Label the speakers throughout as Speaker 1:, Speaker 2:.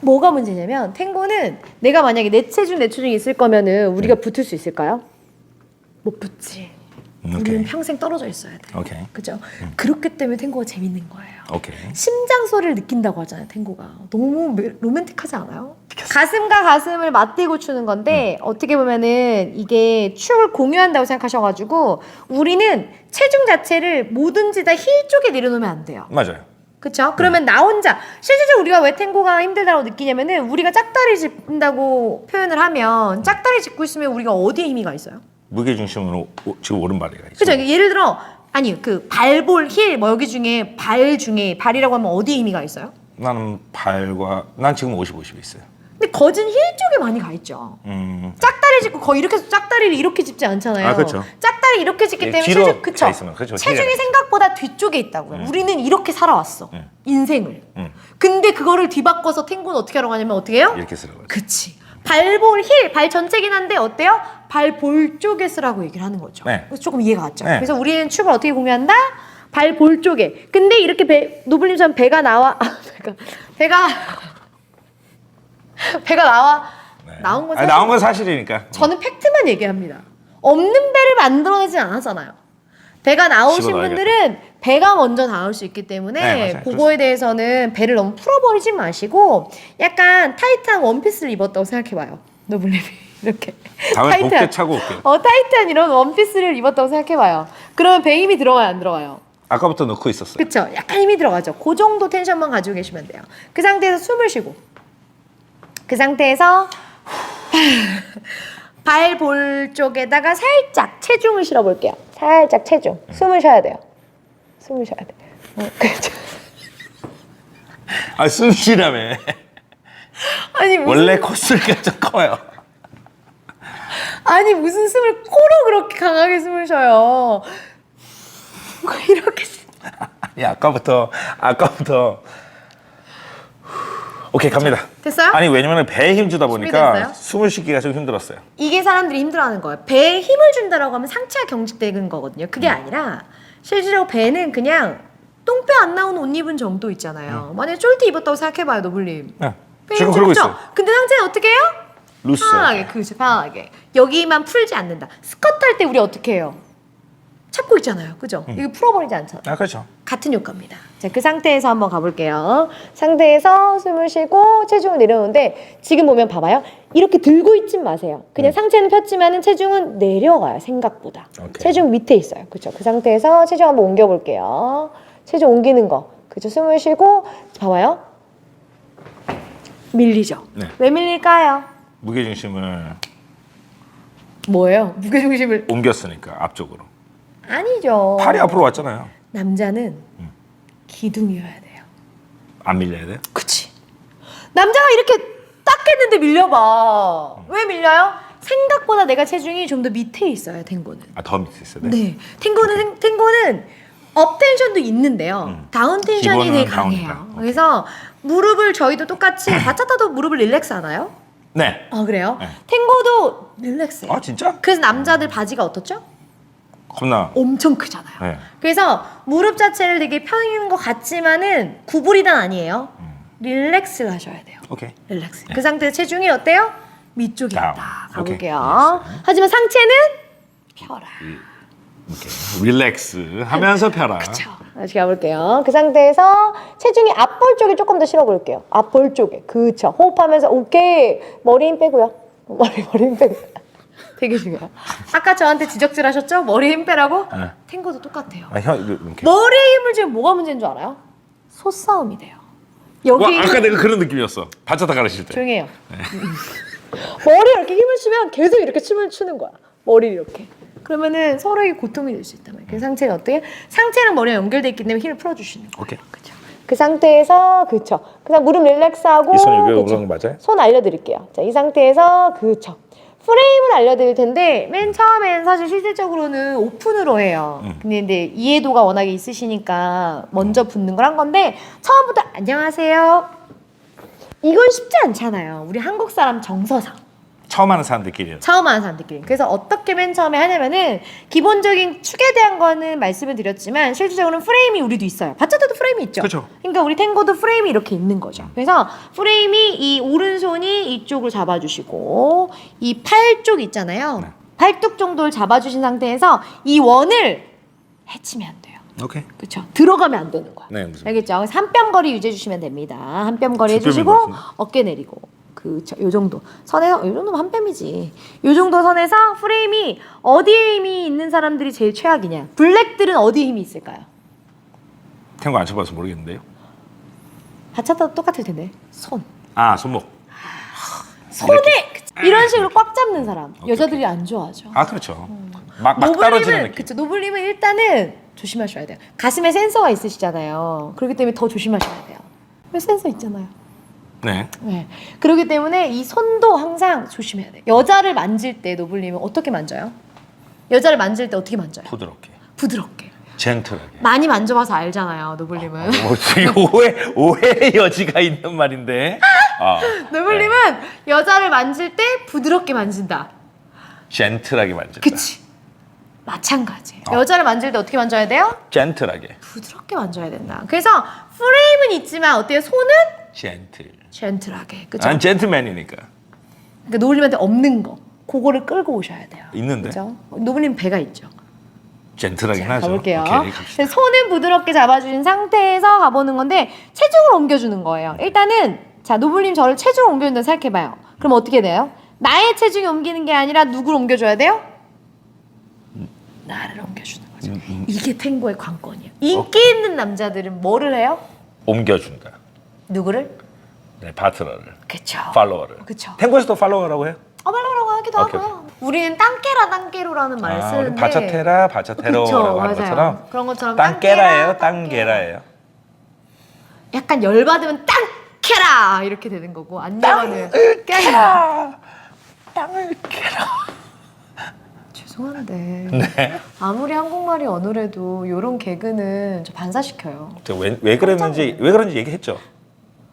Speaker 1: 뭐가 문제냐면 탱고는 내가 만약에 내 체중 내 체중이 있을 거면은 우리가 붙을 수 있을까요? 못 붙지.
Speaker 2: 음,
Speaker 1: 우리는
Speaker 2: 오케이.
Speaker 1: 평생 떨어져 있어야 돼.
Speaker 2: 오케이.
Speaker 1: 그죠? 그렇기 때문에 탱고가 재밌는 거예요.
Speaker 2: 오케이.
Speaker 1: 심장 소리를 느낀다고 하잖아요, 탱고가. 너무 매- 로맨틱하지 않아요? 가슴과 가슴을 맞대고 추는 건데 어떻게 보면은 이게 추억을 공유한다고 생각하셔가지고 우리는 체중 자체를 뭐든지 다 힐 쪽에 내려놓으면 안 돼요.
Speaker 2: 맞아요.
Speaker 1: 그쵸? 그러면 나 혼자 실질적으로 우리가 왜 탱고가 힘들다고 느끼냐면은 우리가 짝다리 짚는다고 표현을 하면 짝다리 짚고 있으면 우리가 어디에 힘이 가 있어요?
Speaker 2: 무게 중심으로 오- 지금 오른발이 가 있어.
Speaker 1: 그죠? 예를 들어 아니 그 발볼 힐 뭐 여기 중에 발 중에 발이라고 하면 어디에 힘이 가 있어요?
Speaker 2: 나는 발과 난 지금 50 50 있어요.
Speaker 1: 근데 거진 힐 쪽에 많이 가 있죠.
Speaker 2: 음.
Speaker 1: 짝다리 짚고 거의 이렇게 짝다리를 이렇게 짚지 않잖아요.
Speaker 2: 아, 그쵸.
Speaker 1: 짝다리 이렇게 짚기
Speaker 2: 예,
Speaker 1: 때문에
Speaker 2: 뒤로
Speaker 1: 체중 그쵸?
Speaker 2: 가 있으면, 그쵸,
Speaker 1: 체중이. 생각보다 뒤쪽에 있다고요. 우리는 이렇게 살아왔어.
Speaker 2: 음.
Speaker 1: 인생을.
Speaker 2: 음.
Speaker 1: 근데 그거를 뒤바꿔서 탱고는 어떻게 하라고 하냐면 어떻게 해요?
Speaker 2: 이렇게 쓰라고.
Speaker 1: 그치. 발볼 힐, 발 전체긴 한데 어때요? 발 볼 쪽에 쓰라고 얘기를 하는 거죠.
Speaker 2: 네.
Speaker 1: 그래서 조금 이해가 갔죠.
Speaker 2: 네.
Speaker 1: 그래서 우리는 축을 어떻게 공유한다? 발 볼 쪽에. 근데 이렇게 배, 노블님처럼 배가 나와. 아, 배가 배가 배가 나와.
Speaker 2: 네.
Speaker 1: 나온 건
Speaker 2: 아니,
Speaker 1: 사실
Speaker 2: 나온 건 사실이니까.
Speaker 1: 저는 팩트만 얘기합니다. 없는 배를 만들어내진 않았잖아요. 배가 나오신
Speaker 2: 집어넣어야겠다.
Speaker 1: 분들은 배가 먼저 나올 수 있기 때문에
Speaker 2: 네, 맞아요.
Speaker 1: 그거에 대해서는 배를 너무 풀어버리지 마시고 약간 타이트한 원피스를 입었다고 생각해봐요. 노블님이 이렇게
Speaker 2: 다음에
Speaker 1: 타이트한-
Speaker 2: 차고 올게요.
Speaker 1: 어 타이트한 이런 원피스를 입었다고 생각해봐요. 그러면 배 힘이 들어가요 안 들어가요?
Speaker 2: 아까부터 넣고 있었어요.
Speaker 1: 그쵸? 약간 힘이 들어가죠. 그 정도 텐션만 가지고 계시면 돼요. 그 상태에서 숨을 쉬고 그 상태에서 발 볼 쪽에다가 살짝 체중을 실어 볼게요. 살짝 체중. 숨을 쉬어야 돼요. 숨을 쉬어야 돼. 어, 그렇죠.
Speaker 2: 아, 숨 쉬라며.
Speaker 1: 아니 무슨
Speaker 2: 원래 콧소리가 좀 커요.
Speaker 1: 아니 무슨 숨을 코로 그렇게 강하게 숨을 쉬어요. 이렇게 숨-
Speaker 2: 아니, 아까부터 아까부터 오케이 갑니다.
Speaker 1: 됐어요?
Speaker 2: 아니 왜냐면 배에 힘 주다 보니까
Speaker 1: 준비됐어요?
Speaker 2: 숨을 쉬기가 좀 힘들었어요.
Speaker 1: 이게 사람들이 힘들어하는 거예요. 배에 힘을 준다라고 하면 상체가 경직되는 거거든요. 그게 아니라 실제로 배는 그냥 똥배 안 나오는 옷 입은 정도 있잖아요. 만약에 쫄티 입었다고 생각해봐요, 노블님.
Speaker 2: 네.
Speaker 1: 배
Speaker 2: 지금
Speaker 1: 힘
Speaker 2: 그러고? 있어요.
Speaker 1: 근데 상체는 어떻게 해요?
Speaker 2: 루스.
Speaker 1: 편하게, 그렇죠, 편하게. 여기만 풀지 않는다. 스쿼트 할 때 우리 어떻게 해요? 잡고 있잖아요, 그죠? 이거 풀어버리지 않잖아.
Speaker 2: 아 그렇죠.
Speaker 1: 같은 효과입니다. 자, 그 상태에서 한번 가볼게요. 상태에서 숨을 쉬고 체중을 내려놓는데 지금 보면 봐봐요. 이렇게 들고 있진 마세요. 그냥 상체는 폈지만은 체중은 내려가요. 생각보다.
Speaker 2: 오케이.
Speaker 1: 체중 밑에 있어요. 그렇죠. 그 상태에서 체중 한번 옮겨볼게요. 체중 옮기는 거. 그죠. 숨을 쉬고 봐봐요. 밀리죠.
Speaker 2: 네.
Speaker 1: 왜 밀릴까요?
Speaker 2: 무게 중심을
Speaker 1: 뭐예요? 무게중심을
Speaker 2: 옮겼으니까 앞쪽으로.
Speaker 1: 아니죠.
Speaker 2: 팔이 앞으로 왔잖아요.
Speaker 1: 남자는 기둥이어야 돼요.
Speaker 2: 안 밀려야 돼요?
Speaker 1: 그치. 남자가 이렇게 딱 했는데 밀려봐. 왜 밀려요? 생각보다 내가 체중이 좀 더 밑에 있어요, 탱고는.
Speaker 2: 아 더 밑에 있어야 돼.
Speaker 1: 네. 탱고는, 탱고는 업 텐션도 있는데요. 다운 텐션이
Speaker 2: 기본은
Speaker 1: 되게 강해요.
Speaker 2: 다운이다.
Speaker 1: 그래서 무릎을 저희도 똑같이 바차타도 무릎을 릴렉스 하나요?
Speaker 2: 네.
Speaker 1: 아, 그래요?
Speaker 2: 네.
Speaker 1: 탱고도 릴렉스해요.
Speaker 2: 아 진짜?
Speaker 1: 그래서 남자들 바지가 어떻죠?
Speaker 2: 겁나.
Speaker 1: 엄청 크잖아요.
Speaker 2: 네.
Speaker 1: 그래서 무릎 자체를 되게 펴는 것 같지만은 구부리단 아니에요.
Speaker 2: 음.
Speaker 1: 릴렉스를 하셔야 돼요.
Speaker 2: 오케이.
Speaker 1: 릴렉스. 그 상태 체중이 어때요? 밑쪽에
Speaker 2: 다운.
Speaker 1: 있다.
Speaker 2: 오케이.
Speaker 1: 가볼게요. 하지만 상체는 펴라.
Speaker 2: 오케이. 릴렉스 하면서 펴라.
Speaker 1: 그렇죠. 다시 가볼게요. 그 상태에서 체중이 앞볼 쪽에 조금 더 실어볼게요. 앞볼 쪽에. 그쵸. 호흡하면서 오케이. 머리 힘 빼고요. 머리 머리 힘 빼고. 되게 중요해요. 아까 저한테 지적질 하셨죠? 머리 힘 빼라고?
Speaker 2: 네.
Speaker 1: 탱고도 똑같아요.
Speaker 2: 아, 이렇게.
Speaker 1: 머리에 힘을 주면 뭐가 문제인 줄 알아요? 소싸움이 돼요. 여기
Speaker 2: 와 아까 내가 그런 느낌이었어. 바짝 가르칠 때.
Speaker 1: 조용히 해요. 머리에 이렇게 힘을 주면 계속 이렇게 춤을 추는 거야. 머리를 이렇게. 그러면은 서로에게 고통이 될 수 있단 말이에요. 그 상체가 어때요? 상체랑 머리가 연결돼 있기 때문에 힘을 풀어주시는 거예요.
Speaker 2: 오케이.
Speaker 1: 그죠? 그 상태에서 그쵸. 그다음 무릎 릴렉스하고
Speaker 2: 이손 여기
Speaker 1: 그쵸.
Speaker 2: 올라간 거 맞아요?
Speaker 1: 손 알려드릴게요. 자, 이 상태에서 그쵸. 프레임을 알려드릴 텐데 맨 처음엔 사실 실질적으로는 오픈으로 해요.
Speaker 2: 음.
Speaker 1: 근데 이제 이해도가 워낙에 있으시니까 먼저 붙는 걸 한 건데 처음부터 안녕하세요. 이건 쉽지 않잖아요. 우리 한국 사람 정서상.
Speaker 2: 처음 하는 사람들끼리.
Speaker 1: 처음 하는 사람들끼리. 그래서 어떻게 맨 처음에 하냐면은 기본적인 축에 대한 거는 말씀을 드렸지만 실질적으로는 프레임이 우리도 있어요. 바차타도 프레임이 있죠.
Speaker 2: 그쵸.
Speaker 1: 그러니까 우리 탱고도 프레임이 이렇게 있는 거죠. 그래서 프레임이 이 오른손이 이쪽을 잡아주시고 이 팔 쪽 있잖아요.
Speaker 2: 네.
Speaker 1: 팔뚝 정도를 잡아주신 상태에서 이 원을 해치면 안 돼요.
Speaker 2: 오케이.
Speaker 1: 그렇죠. 들어가면 안 되는 거야.
Speaker 2: 네, 무슨.
Speaker 1: 알겠죠? 그래서 한뼘 거리 유지해 주시면 됩니다. 한 뼘 거리 해 주시고
Speaker 2: 것 같은데?
Speaker 1: 어깨 내리고 그요 정도 선에서 요 정도면 한 뼘이지. 요 정도 선에서 프레임이 어디에 힘이 있는 사람들이 제일 최악이냐? 블랙들은 어디에 힘이 있을까요?
Speaker 2: 탱고 안 쳐봐서 모르겠는데요.
Speaker 1: 바차타도 똑같을 텐데 손.
Speaker 2: 아 손목.
Speaker 1: 손에 그치. 이런 식으로 꽉 잡는 사람
Speaker 2: 오케이,
Speaker 1: 여자들이 안 좋아하죠.
Speaker 2: 아 그렇죠. 막, 막 떨어지는
Speaker 1: 노블님은
Speaker 2: 느낌.
Speaker 1: 그쵸 노블님은 일단은 조심하셔야 돼요. 가슴에 센서가 있으시잖아요. 그렇기 때문에 더 조심하셔야 돼요. 왜 센서 있잖아요.
Speaker 2: 네.
Speaker 1: 네. 그렇기 때문에 이 손도 항상 조심해야 돼요. 여자를 만질 때 노블님은 어떻게 만져요? 여자를 만질 때 어떻게 만져요?
Speaker 2: 부드럽게.
Speaker 1: 부드럽게.
Speaker 2: 젠틀하게.
Speaker 1: 많이 만져봐서 알잖아요, 노블님은.
Speaker 2: 뭐 지금 오해 오해의 여지가 있는 말인데. 아,
Speaker 1: 노블님은 여자를 만질 때 부드럽게 만진다.
Speaker 2: 젠틀하게 만졌다.
Speaker 1: 그치? 마찬가지.
Speaker 2: 어.
Speaker 1: 여자를 만질 때 어떻게 만져야 돼요?
Speaker 2: 젠틀하게.
Speaker 1: 부드럽게 만져야 된다. 그래서 프레임은 있지만 어때요? 손은
Speaker 2: 젠틀.
Speaker 1: 젠틀하게. 그죠?
Speaker 2: 난 젠틀맨이니까.
Speaker 1: 그러니까 노블님한테 없는 거. 그거를 끌고 오셔야 돼요.
Speaker 2: 있는데?
Speaker 1: 그죠? 노블님 배가 있죠.
Speaker 2: 젠틀하긴
Speaker 1: 자,
Speaker 2: 하죠.
Speaker 1: 가볼게요.
Speaker 2: 오케이,
Speaker 1: 손은 부드럽게 잡아주신 상태에서 가보는 건데 체중을 옮겨주는 거예요. 일단은 자 노블님 저를 체중을 옮겨준다 생각해봐요. 그럼 어떻게 돼요? 나의 체중이 옮기는 게 아니라 누구를 옮겨줘야 돼요? 나를 옮겨주는 거죠.
Speaker 2: 음, 음.
Speaker 1: 이게 탱고의 관건이에요. 인기 있는 남자들은 뭐를 해요?
Speaker 2: 옮겨준다.
Speaker 1: 누구를?
Speaker 2: 네, 파트너를.
Speaker 1: 그쵸.
Speaker 2: 팔로워를.
Speaker 1: 그쵸.
Speaker 2: 탱고에서도 팔로워라고 해요?
Speaker 1: 어말로라고 하기도
Speaker 2: 오케이,
Speaker 1: 하고요. 우리는 땅깨라 땅깨로라는 말을
Speaker 2: 아, 우리
Speaker 1: 쓰는데
Speaker 2: 바차테라
Speaker 1: 그쵸,
Speaker 2: 바차테로라고 하는
Speaker 1: 맞아요.
Speaker 2: 것처럼
Speaker 1: 그런 것처럼
Speaker 2: 땅깨라예요,
Speaker 1: 땅깨라,
Speaker 2: 땅게라예요.
Speaker 1: 약간 열 받으면 땅캐라 이렇게 되는 거고 안 열받으면 깨라
Speaker 2: 땅을 캐라.
Speaker 1: 죄송한데
Speaker 2: 네.
Speaker 1: 아무리 한국말이 어느래도 요런 개그는 저 반사시켜요
Speaker 2: 왜, 왜 그랬는지 왜 그런지 얘기했죠.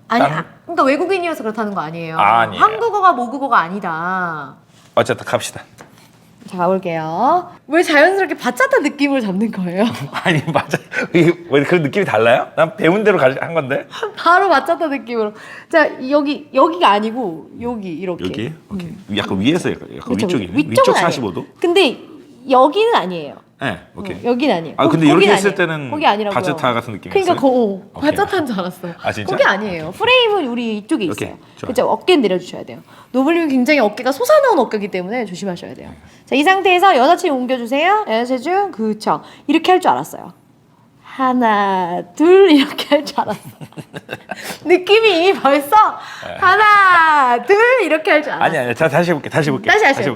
Speaker 1: 아니
Speaker 2: 땅?
Speaker 1: 아, 그러니까 외국인이어서 그렇다는 거 아니에요
Speaker 2: 아니에요.
Speaker 1: 한국어가 모국어가 아니다
Speaker 2: 어쨌든 갑시다.
Speaker 1: 자 가볼게요 왜 자연스럽게 바차타 느낌을 잡는 거예요?
Speaker 2: 아니 맞아. 이게 왜 그런 느낌이 달라요? 난 배운 대로 가- 한 건데.
Speaker 1: 바로 바차타 느낌으로 자 여기 여기가 아니고 여기 이렇게
Speaker 2: 여기 오케이. 약간 위에서 약간, 약간
Speaker 1: 그쵸,
Speaker 2: 위쪽이네.
Speaker 1: 위쪽은
Speaker 2: 위쪽
Speaker 1: 아니에요.
Speaker 2: 45도.
Speaker 1: 근데 여기는 아니에요
Speaker 2: 네, 오케이.
Speaker 1: 어, 여긴 아니에요.
Speaker 2: 아, 근데
Speaker 1: 거-
Speaker 2: 이렇게 했을. 때는
Speaker 1: 거기 아니라고요.
Speaker 2: 바제타 같은 느낌이었어요?
Speaker 1: 그러니까 거, 어,
Speaker 2: 오케이.
Speaker 1: 줄 알았어요.
Speaker 2: 아, 진짜?
Speaker 1: 거기 아니에요. 프레임은 우리 이쪽에 있어요.
Speaker 2: 좋아요.
Speaker 1: 그죠? 어깨 내려주셔야 돼요. 노블님이 굉장히 어깨가 솟아나온 어깨이기 때문에 조심하셔야 돼요. 자, 이 상태에서 여자 체중 옮겨주세요. 여자 체중, 그쵸. 이렇게 할 줄 알았어요. 하나, 둘 이렇게 할 줄 알았어. 느낌이 벌써 하나, 둘 이렇게 할 줄 알았어.
Speaker 2: 아니 아니. 자 다시 해볼게. 다시 해볼게.
Speaker 1: 다시 하세요.
Speaker 2: 해볼게.